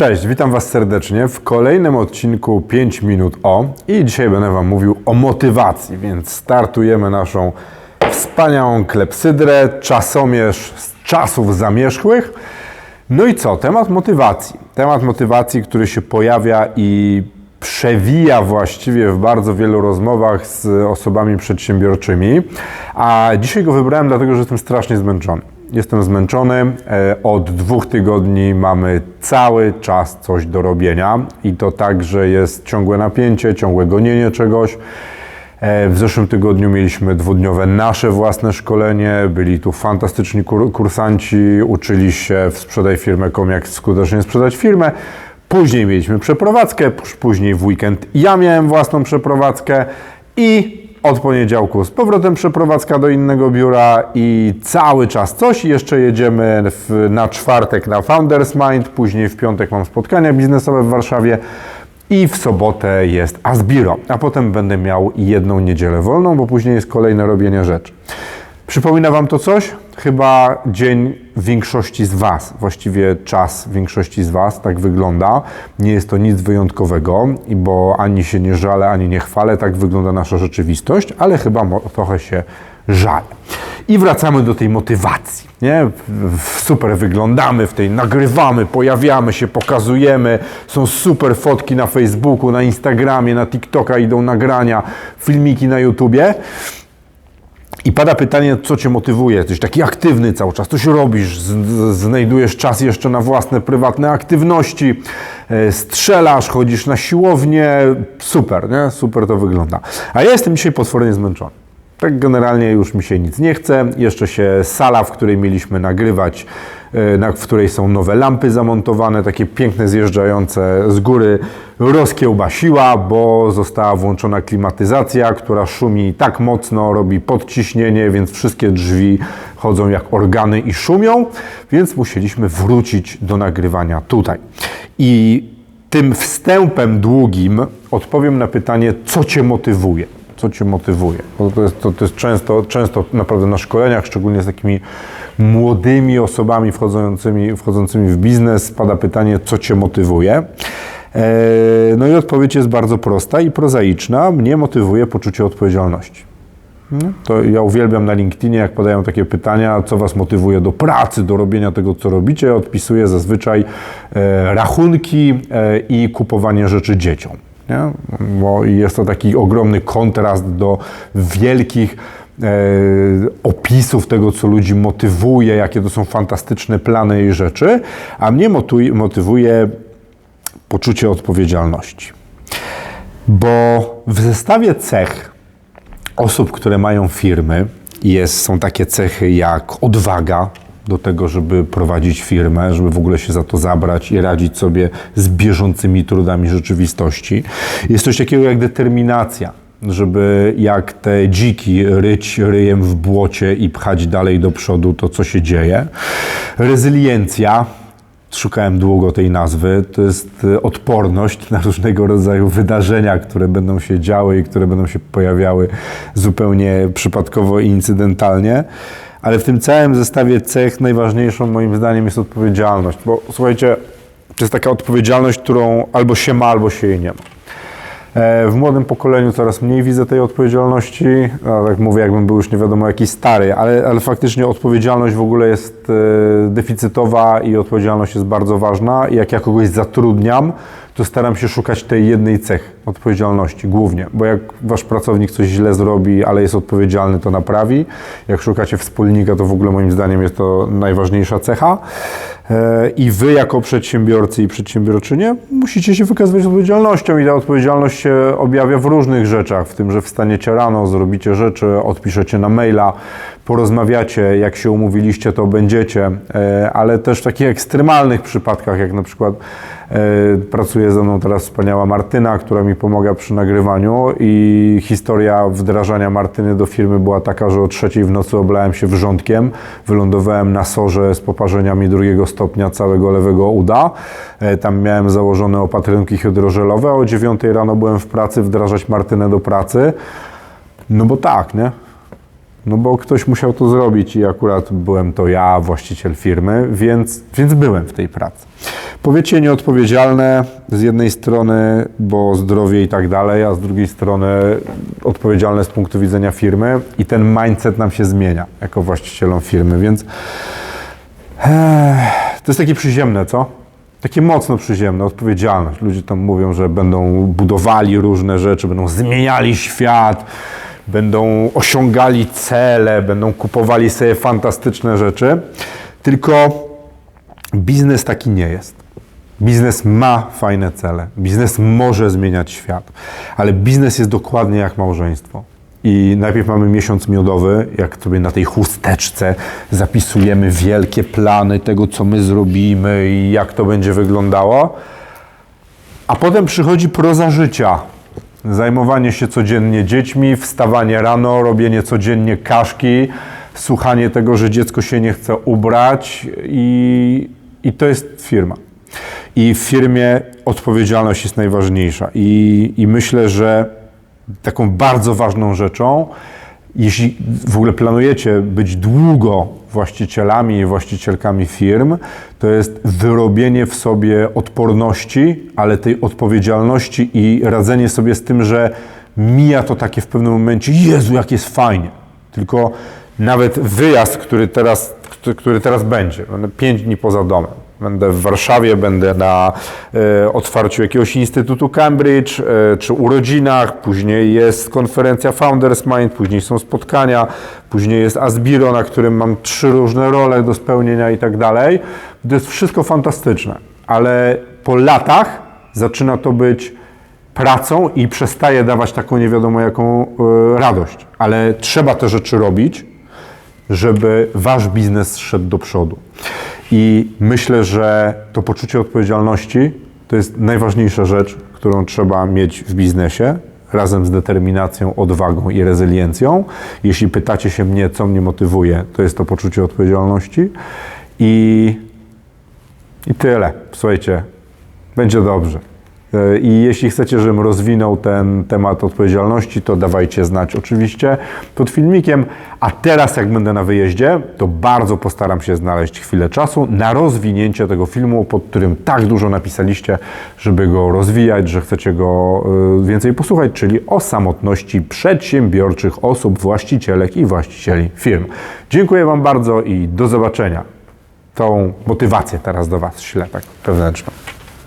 Cześć, witam Was serdecznie w kolejnym odcinku 5 minut o i dzisiaj będę Wam mówił o motywacji, więc startujemy naszą wspaniałą klepsydrę, czasomierz z czasów zamierzchłych. No i co? Temat motywacji. Temat motywacji, który się pojawia i przewija właściwie w bardzo wielu rozmowach z osobami przedsiębiorczymi, a dzisiaj go wybrałem dlatego, że jestem strasznie zmęczony. Jestem zmęczony. E, Od dwóch tygodni mamy cały czas coś do robienia i to tak, że jest ciągłe napięcie, ciągłe gonienie czegoś. E, W zeszłym tygodniu mieliśmy dwudniowe nasze własne szkolenie. Byli tu fantastyczni kur- kursanci, uczyli się w Sprzedaj Firmę.com jak skutecznie sprzedać firmę. Później mieliśmy przeprowadzkę, później w weekend ja miałem własną przeprowadzkę i od poniedziałku z powrotem przeprowadzka do innego biura i cały czas coś. Jeszcze jedziemy w, na czwartek na Founders Mind, później w piątek mam spotkania biznesowe w Warszawie i w sobotę jest Asbiro, a potem będę miał jedną niedzielę wolną, bo później jest kolejne robienie rzeczy. Przypomina Wam to coś? Chyba dzień większości z Was, właściwie czas większości z Was, tak wygląda. Nie jest to nic wyjątkowego, bo ani się nie żalę, ani nie chwalę, tak wygląda nasza rzeczywistość, ale chyba trochę się żalę. I wracamy do tej motywacji. Nie? Super wyglądamy w tej, nagrywamy, pojawiamy się, pokazujemy. Są super fotki na Facebooku, na Instagramie, na TikToka idą nagrania, filmiki na YouTubie. I pada pytanie, co Cię motywuje? Jesteś taki aktywny cały czas, coś robisz, znajdujesz czas jeszcze na własne, prywatne aktywności, e, strzelasz, chodzisz na siłownię, super, nie? Super to wygląda. A ja jestem dzisiaj potwornie zmęczony. Tak generalnie już mi się nic nie chce. Jeszcze się sala, w której mieliśmy nagrywać, e, na, w której są nowe lampy zamontowane, takie piękne zjeżdżające z góry, rozkiełbasiła, bo została włączona klimatyzacja, która szumi tak mocno, robi podciśnienie, więc wszystkie drzwi chodzą jak organy i szumią, więc musieliśmy wrócić do nagrywania tutaj. I tym wstępem długim odpowiem na pytanie, co Cię motywuje co Cię motywuje. Bo to jest, to, to jest często, często naprawdę na szkoleniach, szczególnie z takimi młodymi osobami wchodzącymi, wchodzącymi w biznes, pada pytanie, co Cię motywuje. E, No i odpowiedź jest bardzo prosta i prozaiczna. Mnie motywuje poczucie odpowiedzialności. No, To ja uwielbiam na LinkedInie, jak padają takie pytania, co Was motywuje do pracy, do robienia tego, co robicie. Odpisuję zazwyczaj e, rachunki e, i kupowanie rzeczy dzieciom. Nie? Bo jest to taki ogromny kontrast do wielkich e, opisów tego, co ludzi motywuje, jakie to są fantastyczne plany i rzeczy, a mnie motywuje poczucie odpowiedzialności. Bo w zestawie cech osób, które mają firmy, jest, są takie cechy jak odwaga do tego, żeby prowadzić firmę, żeby w ogóle się za to zabrać i radzić sobie z bieżącymi trudami rzeczywistości. Jest coś takiego jak determinacja, żeby jak te dziki ryć ryjem w błocie i pchać dalej do przodu to, co się dzieje. Rezyliencja, Szukałem długo tej nazwy. To jest e, odporność na różnego rodzaju wydarzenia, które będą się działy i które będą się pojawiały zupełnie przypadkowo i incydentalnie. Ale w tym całym zestawie cech najważniejszą moim zdaniem jest odpowiedzialność. Bo słuchajcie, to jest taka odpowiedzialność, którą albo się ma, albo się jej nie ma. E, W młodym pokoleniu coraz mniej widzę tej odpowiedzialności. A tak mówię, jakbym był już nie wiadomo jaki stary, ale, ale faktycznie odpowiedzialność w ogóle jest e, deficytowa i odpowiedzialność jest bardzo ważna. I jak ja kogoś zatrudniam, to staram się szukać tej jednej cechy odpowiedzialności głównie, bo jak wasz pracownik coś źle zrobi, ale jest odpowiedzialny, to naprawi. Jak szukacie wspólnika, to w ogóle moim zdaniem jest to najważniejsza cecha. E, I wy jako przedsiębiorcy i przedsiębiorczynie musicie się wykazywać odpowiedzialnością i ta odpowiedzialność się objawia w różnych rzeczach, w tym, że wstaniecie rano, zrobicie rzeczy, odpiszecie na maila, porozmawiacie, jak się umówiliście, to będziecie, e, ale też w takich ekstremalnych przypadkach, jak na przykład e, pracuje ze mną teraz wspaniała Martyna, która mi pomaga przy nagrywaniu i historia wdrażania Martyny do firmy była taka, że o trzeciej w nocy oblałem się wrzątkiem, wylądowałem na sorze z poparzeniami drugiego stopnia całego lewego uda, E, tam miałem założone opatrunki hydrożelowe, o dziewiątej rano byłem w pracy wdrażać Martynę do pracy, no bo tak, nie? No bo ktoś musiał to zrobić i akurat byłem to ja, właściciel firmy, więc, więc byłem w tej pracy. Powiecie nieodpowiedzialne z jednej strony, bo zdrowie i tak dalej, a z drugiej strony odpowiedzialne z punktu widzenia firmy i ten mindset nam się zmienia jako właścicielom firmy, więc to jest takie przyziemne, co? Takie mocno przyziemne, odpowiedzialność. Ludzie tam mówią, że będą budowali różne rzeczy, będą zmieniali świat, będą osiągali cele, będą kupowali sobie fantastyczne rzeczy. Tylko biznes taki nie jest. Biznes ma fajne cele, biznes może zmieniać świat, ale biznes jest dokładnie jak małżeństwo. I najpierw mamy miesiąc miodowy, jak sobie na tej chusteczce zapisujemy wielkie plany tego, co my zrobimy i jak to będzie wyglądało. A potem przychodzi proza życia. Zajmowanie się codziennie dziećmi, wstawanie rano, robienie codziennie kaszki, słuchanie tego, że dziecko się nie chce ubrać i, i to jest firma. I w firmie odpowiedzialność jest najważniejsza. I, I myślę, że taką bardzo ważną rzeczą, jeśli w ogóle planujecie być długo właścicielami i właścicielkami firm, to jest wyrobienie w sobie odporności, ale tej odpowiedzialności i radzenie sobie z tym, że mija to takie w pewnym momencie, Jezu, jak jest fajnie. Tylko nawet wyjazd, który teraz, który teraz będzie, będę pięć dni poza domem, Będę w Warszawie, będę na e, otwarciu jakiegoś Instytutu Cambridge, e, czy urodzinach, później jest konferencja Founders Mind, później są spotkania, później jest Asbiro, na którym mam trzy różne role do spełnienia i tak dalej. To jest wszystko fantastyczne, ale po latach zaczyna to być pracą i przestaje dawać taką nie wiadomo jaką e, radość. Ale trzeba te rzeczy robić, żeby wasz biznes szedł do przodu. I myślę, że to poczucie odpowiedzialności to jest najważniejsza rzecz, którą trzeba mieć w biznesie, razem z determinacją, odwagą i rezyliencją. Jeśli pytacie się mnie, co mnie motywuje, to jest to poczucie odpowiedzialności. I, i tyle. Słuchajcie, będzie dobrze. I jeśli chcecie, żebym rozwinął ten temat odpowiedzialności, to dawajcie znać oczywiście pod filmikiem. A teraz, jak będę na wyjeździe, to bardzo postaram się znaleźć chwilę czasu na rozwinięcie tego filmu, pod którym tak dużo napisaliście, żeby go rozwijać, że chcecie go y, więcej posłuchać, czyli o samotności przedsiębiorczych osób, właścicielek i właścicieli firm. Dziękuję Wam bardzo i do zobaczenia. Tą motywację teraz do Was ślę, tak wewnętrzną.